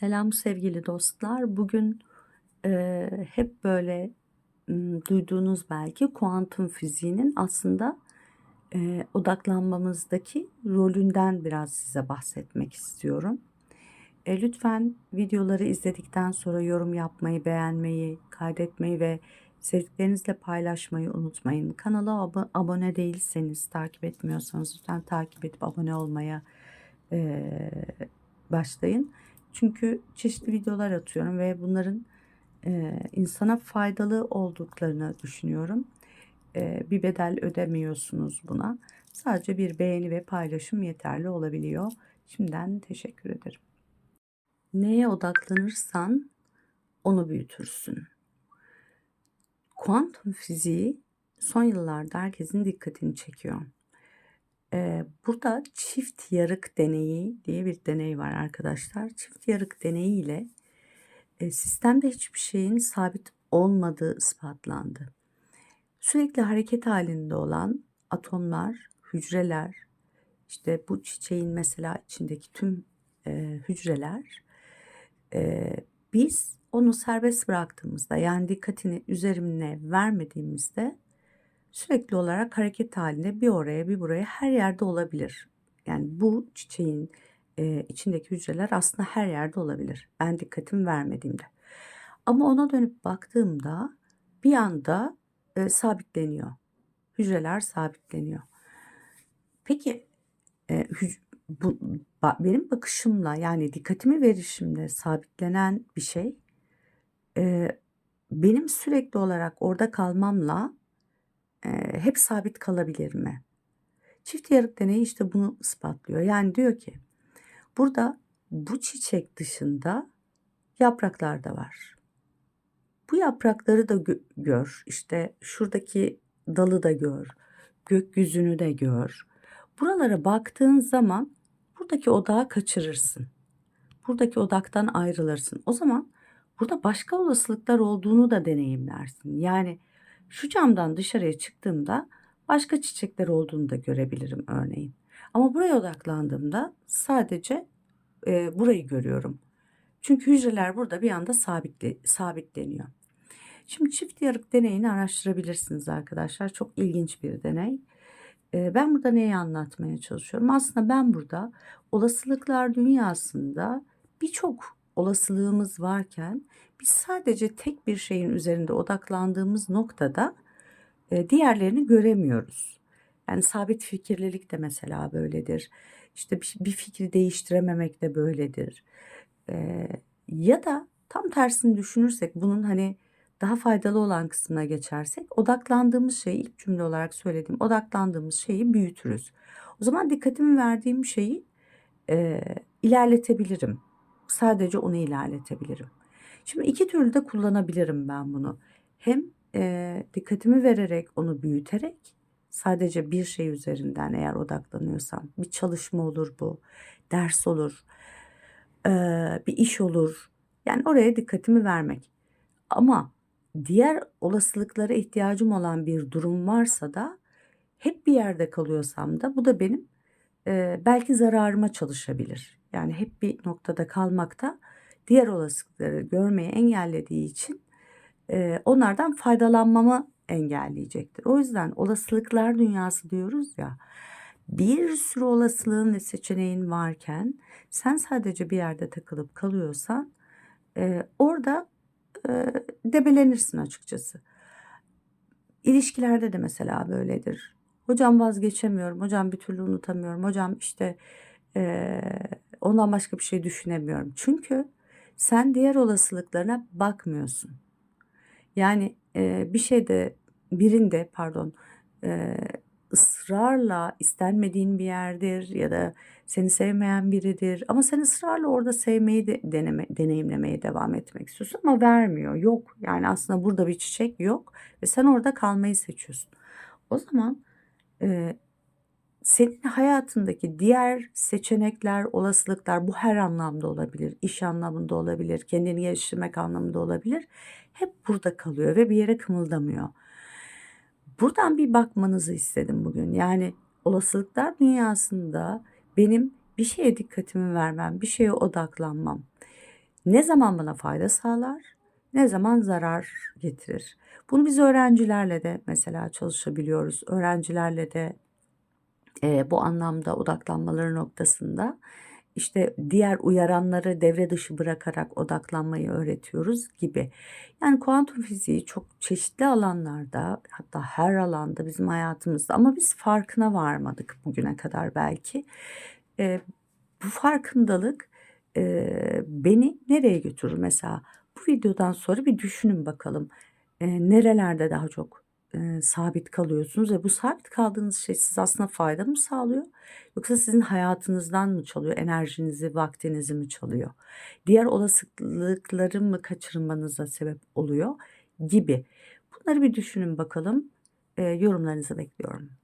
Selam sevgili dostlar. Bugün eee, hep böyle ım, duyduğunuz belki kuantum fiziğinin aslında eee, odaklanmamızdaki rolünden biraz size bahsetmek istiyorum. E, lütfen videoları izledikten sonra yorum yapmayı, beğenmeyi, kaydetmeyi ve sevdiklerinizle paylaşmayı unutmayın. Kanala abo- abone değilseniz, takip etmiyorsanız lütfen takip edip abone olmaya eee, başlayın. Çünkü çeşitli videolar atıyorum ve bunların eee, insana faydalı olduklarını düşünüyorum. Eee, bir bedel ödemiyorsunuz buna. Sadece bir beğeni ve paylaşım yeterli olabiliyor. Şimdiden teşekkür ederim. Neye odaklanırsan onu büyütürsün. Kuantum fiziği son yıllarda herkesin dikkatini çekiyor. Burada çift yarık deneyi diye bir deney var arkadaşlar. Çift yarık deneyi ile e, sistemde hiçbir şeyin sabit olmadığı ispatlandı. Sürekli hareket halinde olan atomlar, hücreler, işte bu çiçeğin mesela içindeki tüm e, hücreler e, biz onu serbest bıraktığımızda yani dikkatini üzerine vermediğimizde sürekli olarak hareket halinde bir oraya bir buraya her yerde olabilir. Yani bu çiçeğin e, içindeki hücreler aslında her yerde olabilir. Ben dikkatimi vermediğimde. Ama ona dönüp baktığımda bir anda e, sabitleniyor. Hücreler sabitleniyor. Peki e, bu ba- benim bakışımla yani dikkatimi verişimle sabitlenen bir şey e, benim sürekli olarak orada kalmamla hep sabit kalabilir mi? Çift yarık deneyi işte bunu ispatlıyor. Yani diyor ki burada bu çiçek dışında yapraklar da var. Bu yaprakları da gö- gör. İşte şuradaki dalı da gör. Gökyüzünü de gör. Buralara baktığın zaman buradaki odağı kaçırırsın. Buradaki odaktan ayrılırsın. O zaman burada başka olasılıklar olduğunu da deneyimlersin. Yani şu camdan dışarıya çıktığımda başka çiçekler olduğunu da görebilirim örneğin. Ama buraya odaklandığımda sadece e, burayı görüyorum. Çünkü hücreler burada bir anda sabitle, sabitleniyor. Şimdi çift yarık deneyini araştırabilirsiniz arkadaşlar. Çok ilginç bir deney. Ee, Ben burada neyi anlatmaya çalışıyorum? Aslında ben burada olasılıklar dünyasında birçok olasılığımız varken biz sadece tek bir şeyin üzerinde odaklandığımız noktada e, diğerlerini göremiyoruz. Yani sabit fikirlilik de mesela böyledir. İşte bir, bir fikri değiştirememek de böyledir. Ee, ya da tam tersini düşünürsek bunun hani daha faydalı olan kısmına geçersek odaklandığımız şeyi ilk cümle olarak söylediğim odaklandığımız şeyi büyütürüz. O zaman dikkatimi verdiğim şeyi e, ilerletebilirim. Sadece onu ilerletebilirim. Şimdi iki türlü de kullanabilirim ben bunu. Hem e, dikkatimi vererek onu büyüterek sadece bir şey üzerinden eğer odaklanıyorsam bir çalışma olur bu, ders olur, e, bir iş olur. Yani oraya dikkatimi vermek. Ama diğer olasılıklara ihtiyacım olan bir durum varsa da hep bir yerde kalıyorsam da bu da benim e, belki zararıma çalışabilir. Yani hep bir noktada kalmakta diğer olasılıkları görmeyi engellediği için e, onlardan faydalanmamı engelleyecektir. O yüzden olasılıklar dünyası diyoruz ya. Bir sürü olasılığın ve seçeneğin varken sen sadece bir yerde takılıp kalıyorsan e, orada e, debelenirsin açıkçası. İlişkilerde de mesela böyledir. Hocam vazgeçemiyorum, hocam bir türlü unutamıyorum, hocam işte e, ondan başka bir şey düşünemiyorum. Çünkü sen diğer olasılıklarına bakmıyorsun. Yani e, bir şeyde birinde pardon e, ısrarla istenmediğin bir yerdir ya da seni sevmeyen biridir ama sen ısrarla orada sevmeyi de deneme, deneyimlemeye devam etmek istiyorsun ama vermiyor yok yani aslında burada bir çiçek yok ve sen orada kalmayı seçiyorsun o zaman e, senin hayatındaki diğer seçenekler, olasılıklar bu her anlamda olabilir. İş anlamında olabilir, kendini geliştirmek anlamında olabilir. Hep burada kalıyor ve bir yere kımıldamıyor. Buradan bir bakmanızı istedim bugün. Yani olasılıklar dünyasında benim bir şeye dikkatimi vermem, bir şeye odaklanmam. Ne zaman bana fayda sağlar, ne zaman zarar getirir. Bunu biz öğrencilerle de mesela çalışabiliyoruz. Öğrencilerle de eee, bu anlamda odaklanmaları noktasında işte diğer uyaranları devre dışı bırakarak odaklanmayı öğretiyoruz gibi. Yani kuantum fiziği çok çeşitli alanlarda hatta her alanda bizim hayatımızda ama biz farkına varmadık bugüne kadar belki. Eee, bu farkındalık eee, beni nereye götürür? Mesela bu videodan sonra bir düşünün bakalım. Eee, nerelerde daha çok eee, sabit kalıyorsunuz ve bu sabit kaldığınız şey size aslında fayda mı sağlıyor? Yoksa sizin hayatınızdan mı çalıyor? Enerjinizi, vaktinizi mi çalıyor? Diğer olasılıkları mı kaçırmanıza sebep oluyor gibi. Bunları bir düşünün bakalım. Eee, yorumlarınızı bekliyorum.